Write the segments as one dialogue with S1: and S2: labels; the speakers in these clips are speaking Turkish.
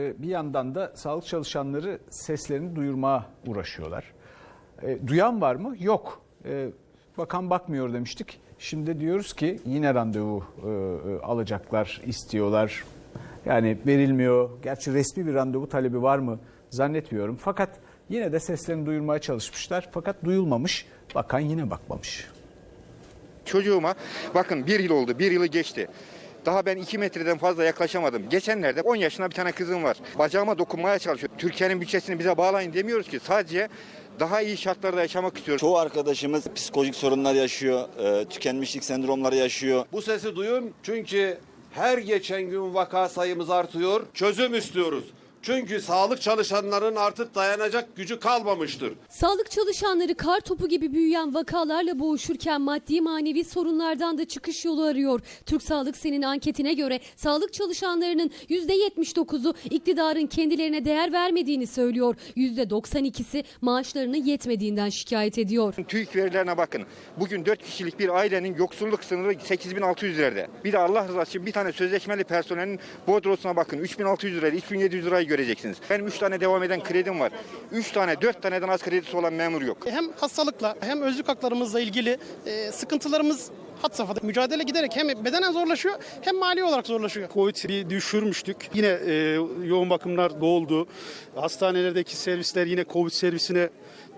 S1: e, bir yandan da sağlık çalışanları seslerini duyurmaya uğraşıyorlar. E, Duyan var mı? Yok. E, Bakan bakmıyor demiştik. Şimdi diyoruz ki yine randevu alacaklar, istiyorlar. Yani verilmiyor. Gerçi resmi bir randevu talebi var mı? Zannetmiyorum. Fakat yine de seslerini duyurmaya çalışmışlar. Fakat duyulmamış. Bakan yine bakmamış.
S2: Çocuğuma bakın bir yıl oldu, bir yılı geçti. Daha ben 2 metreden fazla yaklaşamadım. Geçenlerde 10 yaşında bir tane kızım var. Bacağıma dokunmaya çalışıyor. Türkiye'nin bütçesini bize bağlayın demiyoruz ki. Sadece daha iyi şartlarda yaşamak istiyoruz.
S3: Çoğu arkadaşımız psikolojik sorunlar yaşıyor, e, tükenmişlik sendromları yaşıyor.
S4: Bu sesi duyun çünkü her geçen gün vaka sayımız artıyor. Çözüm istiyoruz. Çünkü sağlık çalışanlarının artık dayanacak gücü kalmamıştır.
S5: Sağlık çalışanları kar topu gibi büyüyen vakalarla boğuşurken maddi manevi sorunlardan da çıkış yolu arıyor. Türk Sağlık Sen'in anketine göre sağlık çalışanlarının %79'u iktidarın kendilerine değer vermediğini söylüyor. %92'si maaşlarının yetmediğinden şikayet ediyor.
S2: TÜİK verilerine bakın. Bugün 4 kişilik bir ailenin yoksulluk sınırı 8600 lirada. Bir de Allah rızası için bir tane sözleşmeli personelin bordrosuna bakın. 3600 lirayla 3700 lirayı göreceksiniz. Benim 3 tane devam eden kredim var. 3 tane 4 taneden az kredisi olan memur yok.
S6: hem hastalıkla hem özlük haklarımızla ilgili e, sıkıntılarımız had safhada. Mücadele giderek hem bedenen zorlaşıyor hem mali olarak zorlaşıyor.
S7: Covid'i düşürmüştük. Yine e, yoğun bakımlar doldu. Hastanelerdeki servisler yine Covid servisine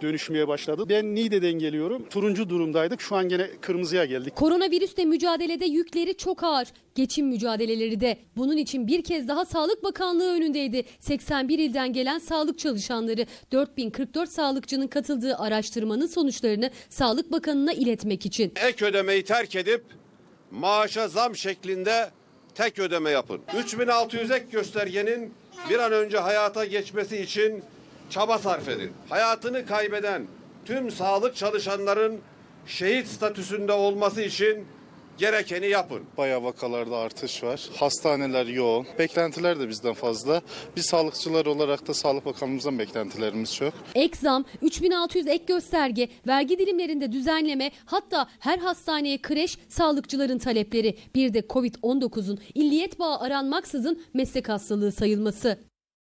S7: dönüşmeye başladı. Ben Niğde'den geliyorum. Turuncu durumdaydık. Şu an gene kırmızıya geldik.
S5: Koronavirüsle mücadelede yükleri çok ağır. Geçim mücadeleleri de. Bunun için bir kez daha Sağlık Bakanlığı önündeydi. 81 ilden gelen sağlık çalışanları 4044 sağlıkçının katıldığı araştırmanın sonuçlarını Sağlık Bakanı'na iletmek için.
S4: Ek ödemeyi terk edip maaşa zam şeklinde tek ödeme yapın. 3600 ek göstergenin bir an önce hayata geçmesi için çaba sarf edin. Hayatını kaybeden tüm sağlık çalışanların şehit statüsünde olması için gerekeni yapın.
S8: Bayağı vakalarda artış var. Hastaneler yoğun. Beklentiler de bizden fazla. Biz sağlıkçılar olarak da Sağlık Bakanlığımızdan beklentilerimiz çok.
S5: Ek zam, 3600 ek gösterge, vergi dilimlerinde düzenleme, hatta her hastaneye kreş, sağlıkçıların talepleri. Bir de Covid-19'un illiyet bağı aranmaksızın meslek hastalığı sayılması.